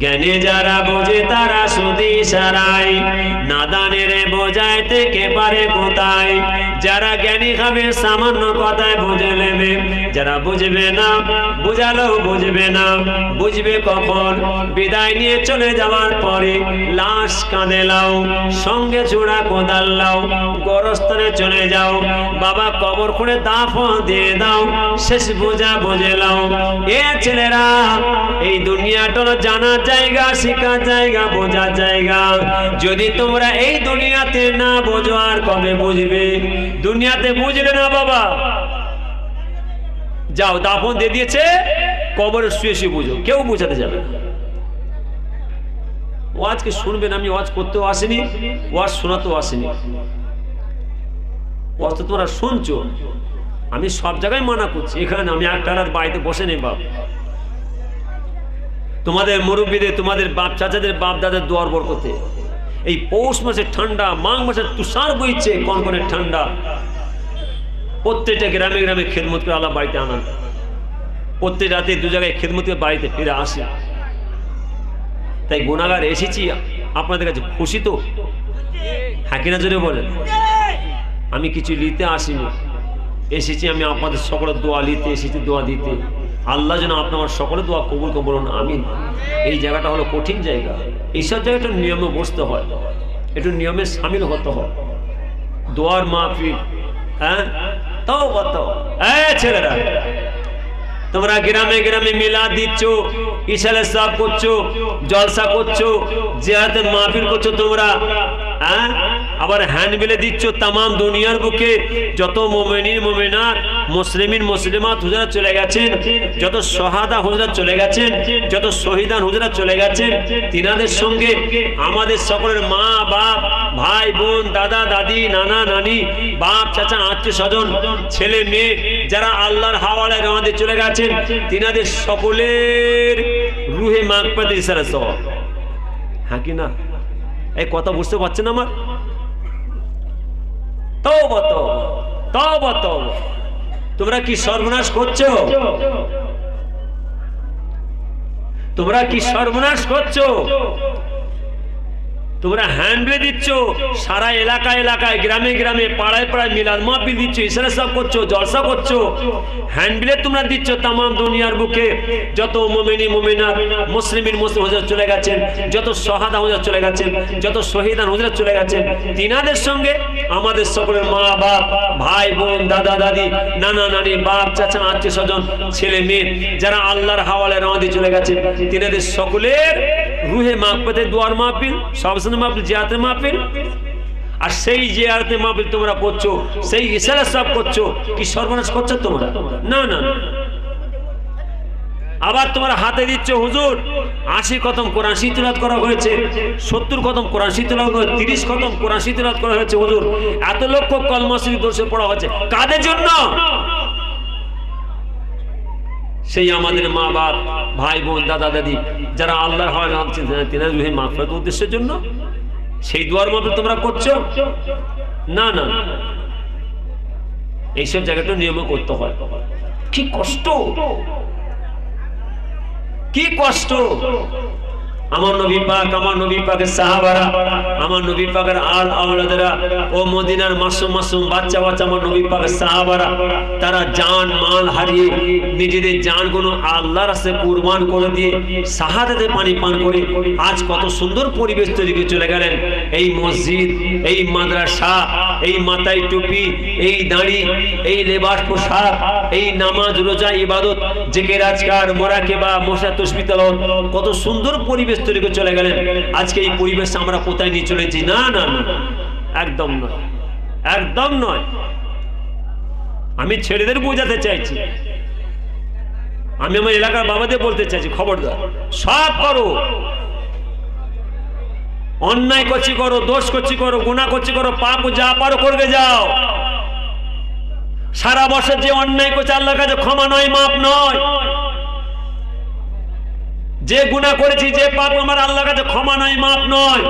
জ্ঞানী যারা বোঝে তারা সুদি সারাই। নাদানের বোঝায় থেকে পারে কোথায়? যারা জ্ঞানী খাবে সামান্য কথায় বুঝে নেবে। যারা বুঝবে না, বুঝালেও বুঝবে না। বুঝবে কখন? বিদায় নিয়ে চলে যাওয়ার পরে লাশ কাঁদে লাও, সঙ্গে চূড়া কোদাল লাও, গরস্থানে চলে যাও। বাবা কবর করে দাফ দিয়ে দাও, শেষ বোঝা বুঝে লাও। এ ছেলেরা, এই দুনিয়াটা জানার জায়গা শেখার জায়গা, বোঝার জায়গা। যদি তোমরা এই দুনিয়াতে না বোঝো, আর কবে বুঝবে? দুনিয়াতে বুঝলে না বাবা। যাও, দাফন দিয়ে দিয়েছে, কবরে শুয়ে শুয়ে বুঝো। কেউ বুঝাতে যাবে না। ওয়াজকে শুনবেন? আমি ওয়াজ করতেও আসিনি, ওয়াজ শোনাতেও আসিনি। ওয়াজ তো তোমরা শুনছো। আমি সব জায়গায় মানা করছি। এখানে আমি একটা বাড়িতে বসে নেই বাপ। তোমাদের মুরব্বীদের, তোমাদের বাপ চাচাদের বাপ দাদের দোয়ার বর করতে এই পৌষ মাসের ঠান্ডা, মাঘ মাসের তুষার বইছে, কনকনের ঠান্ডা। প্রত্যেকটা গ্রামে গ্রামে খেদমত করে আল্লাহ বাড়িতে আনান। প্রত্যেক রাতে দু জায়গায় খেদমত করে বাড়িতে ফিরে আসে। তাই গুণাগার এসেছি, আপনাদের কাছে খুশি তো? হ্যাঁ কিনা জোরে বলেন। আমি কিছু নিতে আসিনি। এসেছি আমি আপনাদের সকলের দোয়া নিতে এসেছি দোয়া দিতে। আল্লাহ যেন আপনার সকলে দোয়া কবুল বলুন, আমিন। এই জায়গাটা হলো কঠিন জায়গা। এইসব জায়গায় একটু নিয়মে বসতে হয়। একটু নিয়মে সামিল হতে হয়। দোয়ার মাহফিল হ্যাঁ? তাও কত ছেলেরা, তোমরা গ্রামে গ্রামে মেলা দিচ্ছ ইশালে সব করছ, জলসা করছ, জিয়ারতের মাহফিল করছ তোমরা হ্যাঁ? আবার হ্যান্ড বিলে দিচ্ছ তামাম দুনিয়ার বুকে, যত মোমেনিন মোমেনার মুসলিমিন, মুসলিমাত হুজরা চলে গেছেন, যত সহাদা হুজরা চলে গেছেন, যত শহীদান হুজরা চলে গেছেন, তিনাদের সঙ্গে আমাদের সকলের মা, বাপ, ভাই, বোন, দাদা, দাদি, নানা, নানি, বাপ, চাচা, আত্মীয় স্বজন, ছেলে, মেয়ে, যারা আল্লাহর হাওয়ালায় দিয়ে চলে গেছেন, তিনাদের সকলের রুহে মাগপাতে ইশারা সহ। হ্যাঁ কি না? এই কথা বুঝতে পারছেন আমার? তওবা তওবা তওবা তওবা। তোমরা কি সর্বনাশ করছ? তোমরা কি সর্বনাশ করছ? তোমরা হ্যান্ডলে দিচ্ছ, সারা এলাকা, এলাকায়, গ্রামে গ্রামে, পাড়ায় পাড়ায় মিলাদ মাহফিল দিচ্ছ, ইশারা সব করছ, জলসা করছ। হ্যান্ডবিলে তোমরা দিচ্ছ তামাম দুনিয়ার বুকে। যত মোমেনি মোমেনা মুসলিমিন, মুসলিম হুজুর চলে গেছেন, যত সহাদা হুজুর চলে গেছেন, যত শহীদান হুজুর চলে গেছেন, তিনাদের সঙ্গে আমাদের সকলের মা, বাপ, ভাই, বোন, দাদা, দাদি, নানা, নানি, বাপ, চাচা, আত্মীয় স্বজন, ছেলে, মেয়ে, যারা আল্লাহর হাওয়ালে রওনা দিয়ে চলে গেছে তিনাদের সকলের রুহে মাহফিলের দোয়ার মাহফিল সবসময় মাহফিল, জিয়াতে মাহফিল। আর সেই জিয়ারতে মাহফিল তোমরা করছ, সেই ইশারা সব করছ, কি সর্বনাশ করছ তোমরা? না না। আবার তোমরা হাতে দিচ্ছ, হুজুর, আশি খতম কোরআন শীতলাত করা হয়েছে, সত্তর খতম কোরআন শীতলাত করা তিরিশ খতম কোরআন শীতলাত করা হয়েছে, হুজুর, এত লক্ষ কলমাসিক দর্শে পড়া হয়েছে। কাদের জন্য? সেই আমাদের মা বাপ ভাই বোন দাদা দাদি যারা আল্লাহ হয় রামছেন তিনার রুহে মাফরাত উদ্দেশ্যের জন্য সেই দোয়ার মতো তোমরা করছ? না না। এইসব জায়গাটা নিয়ম করতে হয়। কি কষ্ট! কি কষ্ট! আমার নবী পাক, আমার নবী পাকের সাহাবারা, আমার নবী পাকের আল আওলাদেরা ও মদিনার মাসুম মাসুম বাচ্চা বাচ্চা আমার নবী পাকের সাহাবারা, তারা জান, মাল হারিয়ে নিজেদের জান কোনো আল্লাহর রাস্তায় কুরবান করে দিয়ে শাহাদাতে পানি পান করে আজ কত সুন্দর পরিবেশ তৈরি করে চলে গেলেন। এই মসজিদ, এই মাদ্রাসা এই মাথায় টুপি, এই দাড়ি, এই লেবাস পোশাক, এই নামাজ, রোজা, ইবাদত জেকে রাজকার মোরাকে বা মশা তসবিতাল কত সুন্দর পরিবেশ তৈরি করে চলে গেলেন। আজকে এই পরিবেশ আমরা কোথায় নিয়ে চলেছি? না না না, একদম নয় একদম নয়। আমি ছেলেদের বোঝাতে চাইছি। আমি আমার এলাকার বাবাদের বলতে চাইছি, খবরদার, সব করো। অন্যায় করছি করো দোষ করছি করো গুণা করছি করো পাপ যা পারো করবে যাও। সারা বছর যে অন্যায় করছে আল্লাহর কাছে ক্ষমা নয় মাপ নয়। যে গুণা করেছি যে পাপ আমার আল্লাহর কাছে ক্ষমা নয় মাপ নয়।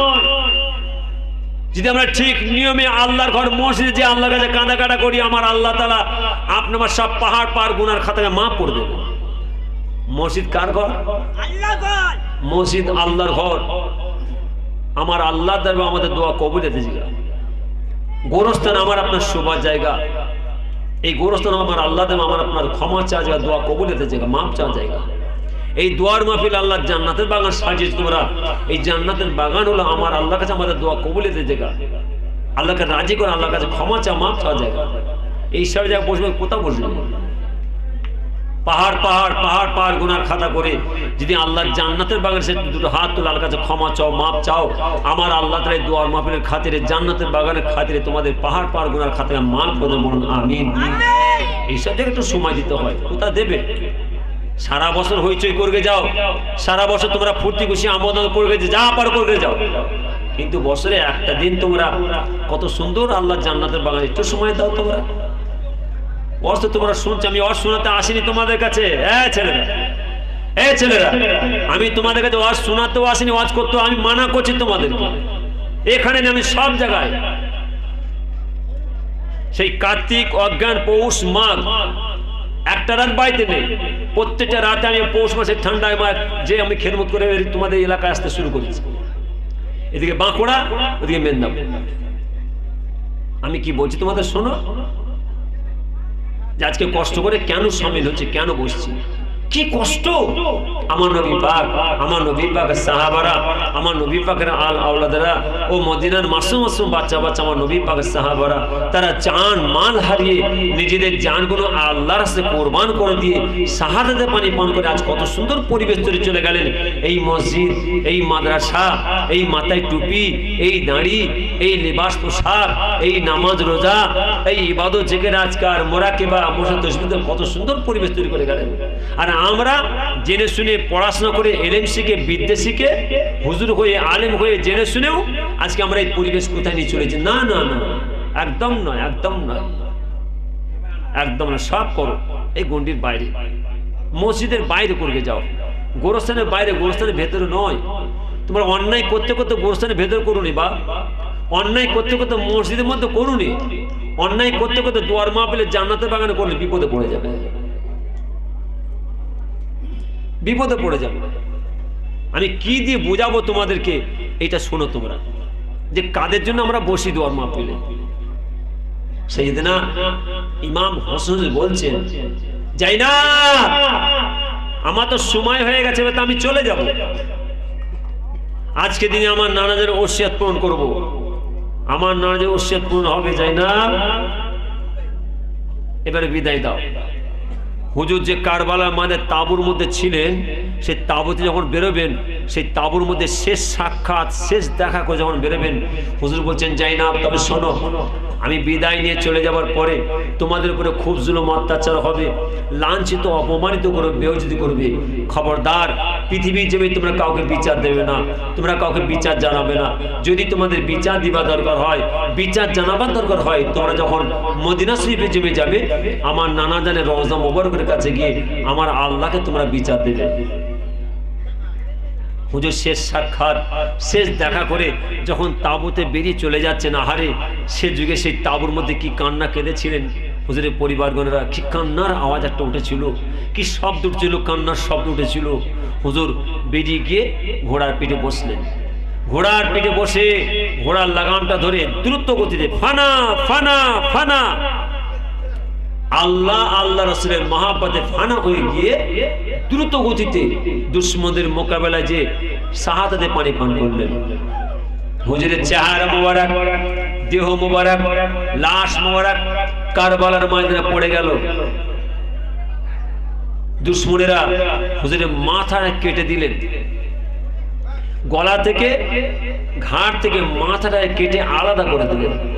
যদি আমরা ঠিক নিয়মে আল্লাহর ঘর মসজিদে যে আল্লাহর কাছে কাঁদা কাটা করি আমার আল্লাহ তালা আপনি আমার সব পাহাড় পাহাড় গুনার খাতাকে মাফ করে দেবে মসজিদ কার ঘর। মসজিদ আল্লাহর ঘর। আমার আল্লাহ দরবার আমাদের দোয়া কবুল জায়গা গোরস্থান আমার আপনার শোবার জায়গা। এই গোরস্থান আমার আল্লাহ দেব আমার আপনার ক্ষমা চা জায়গা, দোয়া কবুল হতে জায়গা মাপ চা জায়গা। এই দোয়ার মাহফিল আল্লাহ জান্নাতের বাগান সাজিয়েছে তোমরা। এই জান্নাতের বাগান হলো আমার আল্লাহ কাছে আমাদের দোয়া কবুল হতে জায়গা। আল্লাহকে রাজি করে, আল্লাহর কাছে ক্ষমা চা মাপ চা জায়গা। এই সব জায়গায় বসবে, কোথাও বসবে পাহাড় পাহাড় পাহাড় পাহাড় গুনার খাতা করে যদি আল্লাহর জান্নাতের বাগানে সে দুটো হাত তুলে আল্লাহর কাছে ক্ষমা চাও মাপ চাও আমার আল্লাহ তালা এই দোয়ার মাহফিলের খাতিরে জান্নাতের বাগানের খাতিরে তোমাদের পাহাড় পাহাড় গুনার খাতিরে মাল পদে বলুন আমিন। এইসব জায়গায় একটু সময় দিতে হয় কোথা দেবে? সারা বছর হইচই করবে যাও সারা বছর তোমরা ফুর্তি খুশি আমোদন করবে যে যা পার করবে যাও। কিন্তু বছরে একটা দিন তোমরা কত সুন্দর আল্লাহ জান্নাতের বাগানে একটু সময় দাও তোমরা। অর্থ তোমরা শুনছো, আমি অর্থ শোনাতে আসিনি তোমাদের কাছে। হ্যাঁ ছেলেরা, এই ছেলেরা, আমি তোমাদের কাছে ওয়াজ শোনাতেও আসিনি, ওয়াজ করতেও আমি মানা করছি তোমাদেরকে। এখানে আমি সব জায়গায় সেই কার্তিক, অজ্ঞান, পৌষ, মাঘ, একটা রাত বাড়িতে নেই। প্রত্যেকটা রাতে আমি পৌষ মাসের ঠান্ডায় মাঘ যে আমি খেলমত করে তোমাদের এলাকায় আসতে শুরু করেছি। এদিকে বাঁকুড়া, ওদিকে মেদিনীপুর। আমি কি বলছি তোমাদের, শোনো? আজকে কষ্ট করে কেন সামিল হচ্ছে কেন বসছি? কি কষ্ট? আমার নবী পাক, আমার নবী পাক সাহাবারা, আমার নবী পাকের আল আওলাদারা ও মদিনার মাসুম মাসুম বাচ্চা বাচ্চা আমার নবী পাকের সাহাবারা, তারা জান মাল হারিয়ে নিজেদের জানগুলো আল্লাহর রাস্তায় কোরবান করে দিয়ে শাহাদাতে পানি পান করে আজ কত সুন্দর পরিবেশ তৈরি চলে গেলেন। এই মসজিদ, এই মাদ্রাসা, এই মাথায় টুপি, এই দাঁড়ি, এই লিবাস পোশাক, এই নামাজ রোজা, এই ইবাদত জেগে রাজকার মোরাকেবা মোসা তসবিদের কত সুন্দর পরিবেশ তৈরি করে গেলেন। আর আমরা জেনে শুনে পড়াশোনা করে এলেম শিখে বিদ্যে শিখে হুজুর হয়ে, আলেম হয়ে জেনে শুনেও আজকে আমরা এই পরিবেশ কোথায় নিয়ে চলেছি? না না না, একদম নয় একদম নয়। একদম না সব করো। এই গন্ডির বাইরে। মসজিদের বাইরে করবে যাও। গোরস্থানের বাইরে, গোরস্থানের ভেতরে নয়। তোমরা অন্যায় করতে করতে গোরস্থানের ভেতরে করুনি, বা? অন্যায় করতে করতে মসজিদের মধ্যে করুনি। অন্যায় করতে করতে দুয়ার মা পেলে জান্নাতের বাগানে করলে বিপদে পড়ে যাবে। বিপদে পড়ে যাবে। আমি কি দিয়ে বোঝাবো তোমাদেরকে? এটা শোনো তোমরা। যে কাদের জন্য আমরা বসি দোয়ার মা পেলে সেই দিনা ইমাম হোসেন বলছেন যাই না আমার তো সময় হয়ে গেছে তো আমি চলে যাব। আজকে দিনে আমার নানাদের ওসিয়াত পূরণ করব। আমার নানাদের ওসিয়াত পূরণ হবে যাই না এবারে বিদায় দাও। হুজুর যে কারবালার মানে তাঁবুর মধ্যে ছিলেন সেই তাঁবুতে যখন বেরোবেন, সেই তাঁবুর মধ্যে শেষ সাক্ষাৎ, শেষ দেখা করে যখন বেরোবেন, হুজুর বলছেন যাই না তবে শোনো আমি বিদায় নিয়ে চলে যাবার পরে তোমাদের উপরে খুব জুলুম, অত্যাচার হবে। লাঞ্ছিত, অপমানিত করবে বেউজিত করবে। খবরদার পৃথিবীর জমি তোমরা কাউকে বিচার দেবে না। তোমরা কাউকে বিচার জানাবে না। যদি তোমাদের বিচার দিবা দরকার হয়, বিচার জানাবার দরকার হয়, তোমরা যখন মদিনা শরীফের জমি যাবে, আমার নানা জানের রওজা মোবারকের কাছে গিয়ে আমার আল্লাহকে তোমরা বিচার দেবে। হুজুর শেষ সাক্ষাৎ, শেষ দেখা করে যখন তাঁবুতে বেরিয়ে চলে যাচ্ছেন, আহারে, সে যুগে সেই তাঁবুর মধ্যে কি কান্না কেঁদেছিলেন? হুজুরের পরিবারগণেরা, কি কান্নার আওয়াজ একটা উঠেছিল? কি শব্দ উঠছিল? কান্নার শব্দ উঠেছিল। হুজুর বেরিয়ে গিয়ে ঘোড়ার পিঠে বসলেন। ঘোড়ার পিঠে বসে ঘোড়ার লাগামটা ধরে দ্রুত গতিতে ফানা ফানা ফানা আল্লাহ আল্লাহ রসুলের মহাপদে ফানা হয়ে গিয়ে দ্রুত গতিতে দুশ্মনদের মোকাবেলায় যে সাহাতাতে পানি পান করলেন। হুজুরের চেহারা মোবারক, দেহ মোবারক, লাশ মোবারক, কারবালার ময়দানে পড়ে গেল। দুশ্মনেরা হুজুরের মাথা কেটে দিলেন। গলা থেকে ঘাট থেকে মাথাটা কেটে আলাদা করে দিলেন।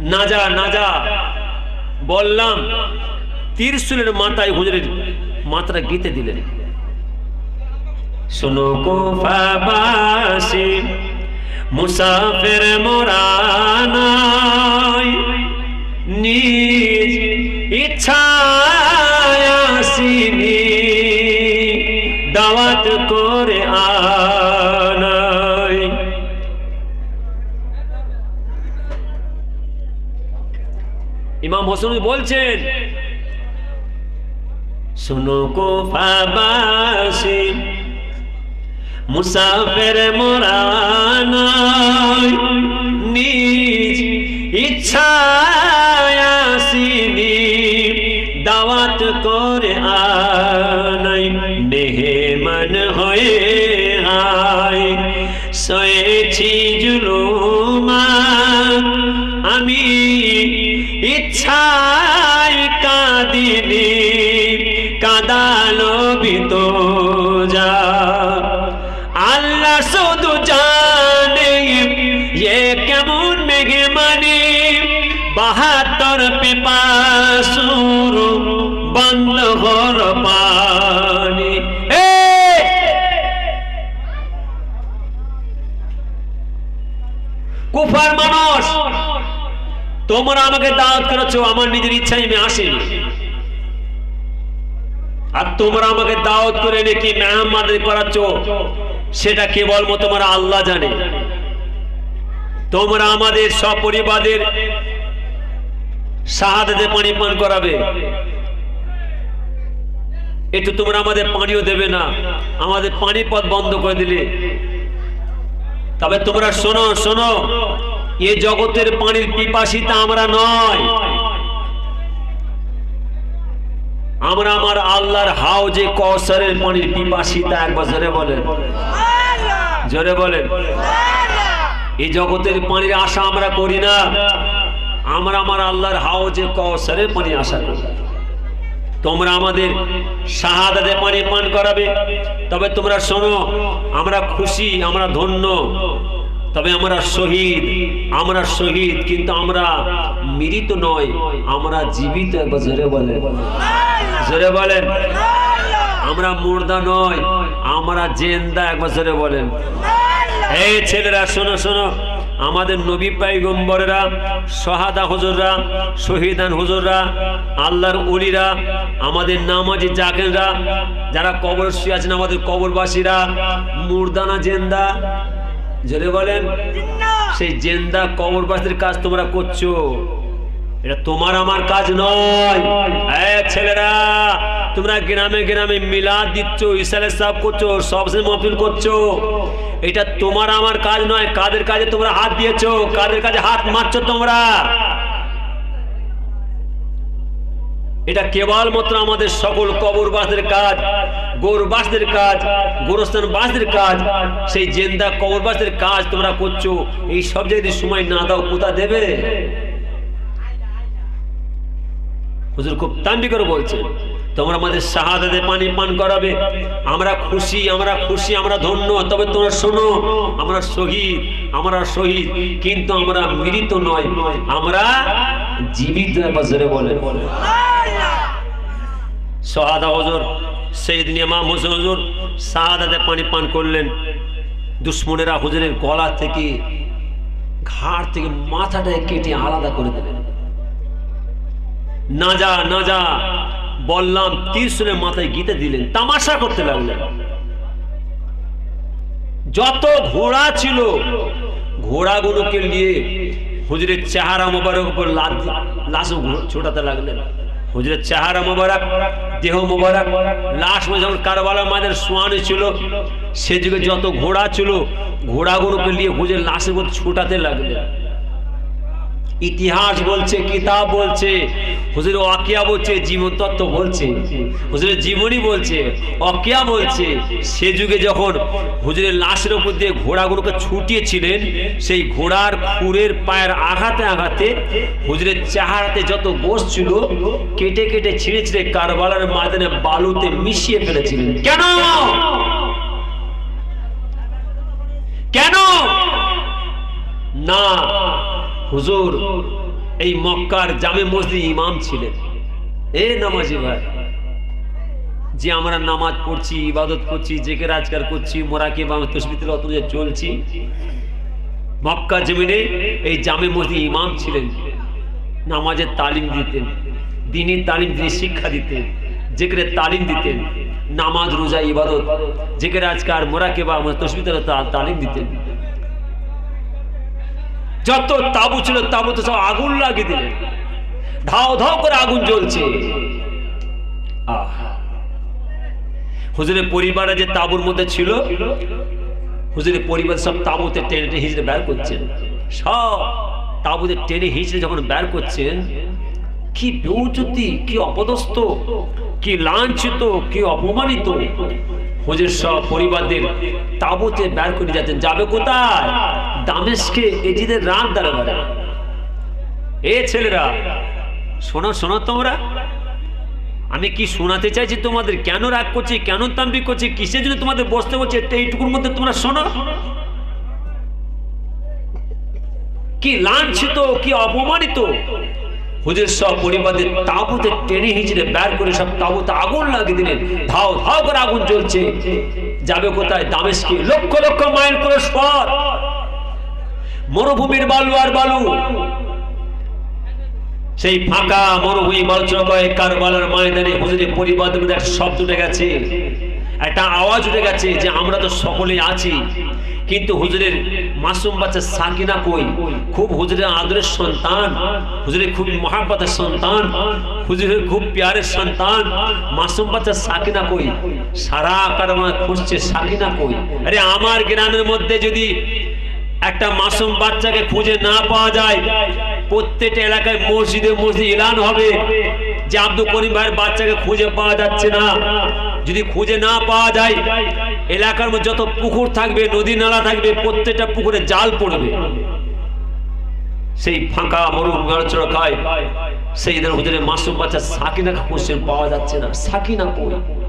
না যা না যা বললাম ত্রিশুলের মাথায় হুজুরের মাথাটা গীতে দিলেন। শোনো মুসাফের মোরানাই নিজ ইচ্ছায় দাওয়াত করে আনাই ইমাম হোসেন বলছেন শুনো কোফাবাসী মুসাফের মোরানায় নিজ ইচ্ছা আসিনি দাওয়াত করে কাদালো বিত যা। আল্লাহ শুধু জানে এ কেমন মানে বাহাত্তর পিপাসুর বন্ধ ঘর পানি। কুফার মানুষ, তোমরা আমাকে দাওয়াত করেছ, আমার নিজের ইচ্ছায় আমি আসিনি। আর তোমরা আমাকে দাওয়াত করে নাকি মেহমানদের করাচ্ছ? সেটা কেবলমাত্র তোমরা আল্লাহ জানে। তোমরা আমাদের সপরিবারের শাহাদাতে পানি পান করাবে। একটু তোমরা আমাদের পানিও দেবে না। আমাদের পানি পথ বন্ধ করে দিলে। তবে তোমরা শোনো শোনো, এ জগতের পানির পিপাসিতা আমরা নয়। আমরা আমার আল্লাহর হাউজে কৌসরের পানির পিপাসিতা একবার জোরে বলেন। জোরে বলেন। এই জগতের পানির আশা আমরা করি না। আমরা আমার আল্লাহর হাউজে কৌসরের পানি আশা করি। তোমরা আমাদের শাহাদাতে পানি পান করাবে। তবে তোমরা শোনো, আমরা খুশি, আমরা ধন্য। তবে আমরা শহীদ আমরা শহীদ, কিন্তু আমরা মৃত নয় আমরা জীবিত জোরে বলেন। জোরে বলেন। আমরা মুর্দা নয় আমরা জেন্দা একবার জোরে বলেন। এই ছেলেরা, শোনো শোনো। আমাদের নবী পাইগম্বরেরা সহাদা হুজুররা, শহীদান হুজুররা, আল্লাহর উলিরা আমাদের নামাজি জাকেনরা, যারা কবর শুয়ে আছেন আমাদের কবরবাসীরা মুর্দানা জেন্দা? জোরে বলেন সেই জেন্দা কবরবাসীর কাজ তোমরা করছ। এটা তোমার আমার কাজ নয়। ছেলেরা তোমরা গ্রামে গ্রামে মিলা দিচ্ছ ইসালে সাফ করছ সবসময় মফিল করছ। এটা তোমার আমার কাজ নয় কাদের কাজে তোমরা হাত দিয়েছ কাদের কাজে হাত মারছো তোমরা? এটা কেবলমাত্র আমাদের সকল কবরবাসদের কাজ, গৌরবাসদের কাজ, গোরস্থানবাসদের কাজ, সেই জেন্দা কবরবাসদের কাজ তোমরা করছ। এই সব যদি সময় না দাও, কোথা দেবে? হুজুর খুব তাম্বি করে বলছে, তোমরা আমাদের শাহাদাতে পানি পান করাবে। আমরা খুশি আমরা খুশি, আমরা ধন্য, তবে তোমরা শোনো, আমরা শহীদ আমরা শহীদ, কিন্তু আমরা মৃত নয়, আমরা জীবিত বাজারে বলে শাহাদা হজুর সেই দিন ইমাম হোসেন হজুর শাহাদাতে পানি পান করলেন। দুশ্মনেরা হুজুরের গলা থেকে, ঘাড় থেকে মাথাটা কেটে আলাদা করে দিলেন। না যা না যা, বললাম ত্রিশুলের মাথায় গিতে দিলেন, তামাশা করতে লাগলেন। যত ঘোড়া ছিল, ঘোড়াগুলোকে নিয়ে হুজুরের চেহারা মোবারক উপর লাশ ছোটাতে লাগলেন। হুজুরের চেহারা মোবারক, দেহ মোবারক। লাশ যখন কারবালা মাদের সোয়ানি ছিল সে যুগে যত ঘোড়া ছিল, ঘোড়াগুলোকে নিয়ে হুজুরের লাশের মধ্যে ছোটাতে লাগলেন। ইতিহাস বলছে, কিতাব বলছে, হুজুর অকিয়া বলছে, জীবন তত্ত্ব বলছে, হুজুরের জীবনী বলছে অকিয়া বলছে। সে যুগে যখন হুজুরের লাশের উপর দিয়ে ঘোড়াগুলোকে ছুটিয়েছিলেন, সেই ঘোড়ার খুরের পায়ের আঘাতে আঘাতে হুজুরের চেহারাতে যত গোস ছিল, কেটে কেটে ছিঁড়ে ছিঁড়ে কারবালার মাদানে বালুতে মিশিয়ে ফেলেছিলেন। কেন? কেন? না হুজুর, এই মক্কার জামে মসজিদ ইমাম ছিলেন। এ নামাজি ভাই, যে আমরা নামাজ পড়ছি, ইবাদত করছি, জেকে রাজগার করছি মোরাকে বা তসবিতের অত যে চলছি, মক্কা জমিনে এই জামে মসজিদ ইমাম ছিলেন, নামাজের তালিম দিতেন, দিনের তালিম দিয়ে শিক্ষা দিতেন, জেকের তালিম দিতেন, নামাজ, রোজা, ইবাদত, জেকের আজকার মোরাকে বা তসবিতের তালিম দিতেন। যত তাবু ছিল তাবুতে সব আগুন লাগিয়ে দিলেন ধাও ধাও করে আগুন জ্বলছে। হুজুরের পরিবারে যে তাঁবুর মধ্যে ছিল, হুজুরের পরিবার সব তাঁবুতে টেনে টেনে হিঁচড়ে বের করছেন। সব তাঁবুতে টেনে হিঁচড়ে যখন বের করছেন, কি বেউচতি কি অপদস্থ, কি লাঞ্ছিত, কি অপমানিত। হুজুর সব পরিবারদের তাঁবুতে বের করে যাচ্ছেন যাবে কোথায়? দামেশকে এজিদের দাঁড়াবে এ ছেলেরা, শোনো শোনো তোমরা। আমি কি শোনাতে চাইছি তোমাদের? কেন রাগ করছি? কেন তাম্বিক করছি? কিসের জন্য তোমাদের বসতে বলছে? এইটুকুর মধ্যে তোমরা শোনো। কি লাঞ্ছিত, কি অপমানিত। হুজুর সব পরিবারের তাবুতে টেনে হিঁচড়ে বের করে সব তাবুতে আগুন লাগিয়ে দিলেন। ধাও ধাও করে আগুন জ্বলছে। যাবে কোথায়? দামেশকে লক্ষ লক্ষ মাইল করে পথ মরুভূমির বালু আর বালু। সেই ফাঁকা মরুভূমি বালুচনা করে কারবালার ময়দানে হুজুরের পরিবারের মধ্যে একটা শব্দ উঠে গেছে। একটা আওয়াজ উঠে গেছে যে আমরা তো সকলেই আছি। কিন্তু হুজুরের মাসুম বাচ্চা সাকিনা কই? খুব হুজুরের আদরের সন্তান। হুজুরের খুব মহাব্বতের সন্তান। হুজুরের খুব প্যারের সন্তান। মাসুম বাচ্চা সাকিনা কই? সারা কারমা খুঁজছে সাকিনা কই? আরে আমার গ্রামের মধ্যে যদি একটা মাসুম বাচ্চাকে খুঁজে না পাওয়া যায়। প্রত্যেকটা এলাকায় মসজিদে মসজিদ এলান হবে। যে আব্দুল করিম ভাইয়ের বাচ্চাকে খুঁজে পাওয়া যাচ্ছে না। যদি খুঁজে না পাওয়া যায়, এলাকার মধ্যে যত পুকুর থাকবে, নদী নালা থাকবে, প্রত্যেকটা পুকুরে জাল পড়বে। সেই ফাঁকা মরুচড়া খায়। সেই হুজুরের মাসুম বাচ্চা সাকিনা খুঁজছেন পাওয়া যাচ্ছে না। সাকিনা কই?